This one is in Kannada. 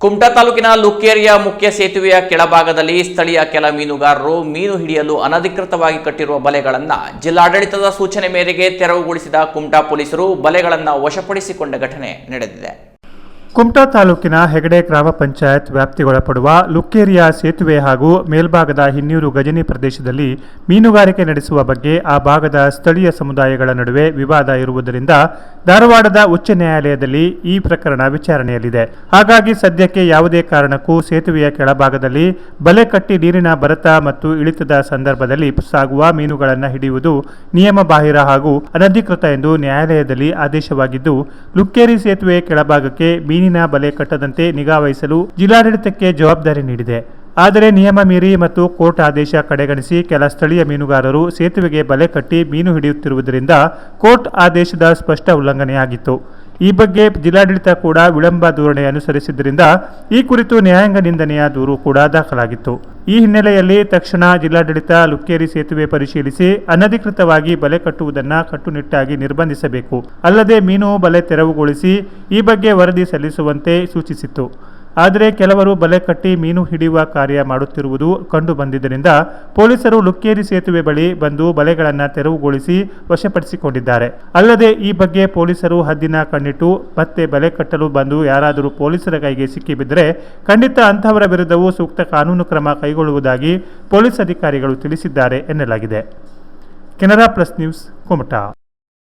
ಕುಮಟಾ ತಾಲೂಕಿನ ಲುಕ್ಕೇರಿಯ ಮುಖ್ಯ ಸೇತುವೆಯ ಕೆಳಭಾಗದಲ್ಲಿ ಸ್ಥಳೀಯ ಕೆಲ ಮೀನುಗಾರರು ಮೀನು ಹಿಡಿಯಲು ಅನಧಿಕೃತವಾಗಿ ಕಟ್ಟಿರುವ ಬಲೆಗಳನ್ನು ಜಿಲ್ಲಾಡಳಿತದ ಸೂಚನೆ ಮೇರೆಗೆ ತೆರವುಗೊಳಿಸಿದ ಕುಮಟಾ ಪೊಲೀಸರು ಬಲೆಗಳನ್ನು ವಶಪಡಿಸಿಕೊಂಡ ಘಟನೆ ನಡೆದಿದೆ. ಕುಮಟಾ ತಾಲೂಕಿನ ಹೆಗಡೆ ಗ್ರಾಮ ಪಂಚಾಯತ್ ವ್ಯಾಪ್ತಿಗೊಳಪಡುವ ಲುಕ್ಕೇರಿಯ ಸೇತುವೆ ಹಾಗೂ ಮೇಲ್ಭಾಗದ ಹಿನ್ನೀರು ಗಜನಿ ಪ್ರದೇಶದಲ್ಲಿ ಮೀನುಗಾರಿಕೆ ನಡೆಸುವ ಬಗ್ಗೆ ಆ ಭಾಗದ ಸ್ಥಳೀಯ ಸಮುದಾಯಗಳ ನಡುವೆ ವಿವಾದ ಇರುವುದರಿಂದ ಧಾರವಾಡದ ಉಚ್ಚ ನ್ಯಾಯಾಲಯದಲ್ಲಿ ಈ ಪ್ರಕರಣ ವಿಚಾರಣೆಯಲ್ಲಿದೆ. ಹಾಗಾಗಿ ಸದ್ಯಕ್ಕೆ ಯಾವುದೇ ಕಾರಣಕ್ಕೂ ಸೇತುವೆಯ ಕೆಳಭಾಗದಲ್ಲಿ ಬಲೆ ಕಟ್ಟಿ ನೀರಿನ ಬರತ ಮತ್ತು ಇಳಿತದ ಸಂದರ್ಭದಲ್ಲಿ ಸಾಗುವ ಮೀನುಗಳನ್ನು ಹಿಡಿಯುವುದು ನಿಯಮ ಬಾಹಿರ ಹಾಗೂ ಅನಧಿಕೃತ ಎಂದು ನ್ಯಾಯಾಲಯದಲ್ಲಿ ಆದೇಶವಾಗಿದ್ದು, ಲುಕ್ಕೇರಿ ಸೇತುವೆ ಕೆಳಭಾಗಕ್ಕೆ ಮೀನಿನ ಬಲೆ ಕಟ್ಟದಂತೆ ನಿಗಾವಹಿಸಲು ಜಿಲ್ಲಾಡಳಿತಕ್ಕೆ ಜವಾಬ್ದಾರಿ ನೀಡಿದೆ. ಆದರೆ ನಿಯಮ ಮೀರಿ ಮತ್ತು ಕೋರ್ಟ್ ಆದೇಶ ಕಡೆಗಣಿಸಿ ಕೆಲ ಸ್ಥಳೀಯ ಮೀನುಗಾರರು ಸೇತುವೆಗೆ ಬಲೆ ಕಟ್ಟಿ ಮೀನು ಹಿಡಿಯುತ್ತಿರುವುದರಿಂದ ಕೋರ್ಟ್ ಆದೇಶದ ಸ್ಪಷ್ಟ ಉಲ್ಲಂಘನೆಯಾಗಿತ್ತು. ಈ ಬಗ್ಗೆ ಜಿಲ್ಲಾಡಳಿತ ಕೂಡ ವಿಳಂಬ ಧೋರಣೆ ಅನುಸರಿಸಿದ್ದರಿಂದ ಈ ಕುರಿತು ನ್ಯಾಯಾಂಗ ನಿಂದನೆಯ ದೂರು ಕೂಡ ದಾಖಲಾಗಿತ್ತು. ಈ ಹಿನ್ನೆಲೆಯಲ್ಲಿ ತಕ್ಷಣ ಜಿಲ್ಲಾಡಳಿತ ಲುಕ್ಕೇರಿ ಸೇತುವೆ ಪರಿಶೀಲಿಸಿ ಅನಧಿಕೃತವಾಗಿ ಬಲೆ ಕಟ್ಟುವುದನ್ನು ಕಟ್ಟುನಿಟ್ಟಾಗಿ ನಿರ್ಬಂಧಿಸಬೇಕು. ಅಲ್ಲದೆ ಮೀನು ಬಲೆ ತೆರವುಗೊಳಿಸಿ ಈ ಬಗ್ಗೆ ವರದಿ ಸಲ್ಲಿಸುವಂತೆ ಸೂಚಿಸಿತ್ತು. ಆದರೆ ಕೆಲವರು ಬಲೆ ಕಟ್ಟಿ ಮೀನು ಹಿಡಿಯುವ ಕಾರ್ಯ ಮಾಡುತ್ತಿರುವುದು ಕಂಡು ಬಂದಿದ್ದರಿಂದ ಪೊಲೀಸರು ಲುಕ್ಕೇರಿ ಸೇತುವೆ ಬಳಿ ಬಂದು ಬಲೆಗಳನ್ನು ತೆರವುಗೊಳಿಸಿ ವಶಪಡಿಸಿಕೊಂಡಿದ್ದಾರೆ. ಅಲ್ಲದೆ ಈ ಬಗ್ಗೆ ಪೊಲೀಸರು ಹದ್ದಿನ ಕಣ್ಣಿಟ್ಟು ಮತ್ತೆ ಬಲೆ ಕಟ್ಟಲು ಬಂದು ಯಾರಾದರೂ ಪೊಲೀಸರ ಕೈಗೆ ಸಿಕ್ಕಿಬಿದ್ದರೆ ಖಂಡಿತ ಅಂತಹವರ ವಿರುದ್ಧವೂ ಸೂಕ್ತ ಕಾನೂನು ಕ್ರಮ ಕೈಗೊಳ್ಳುವುದಾಗಿ ಪೊಲೀಸ್ ಅಧಿಕಾರಿಗಳು ತಿಳಿಸಿದ್ದಾರೆ ಎನ್ನಲಾಗಿದೆ. Canara Plus News, Kumta.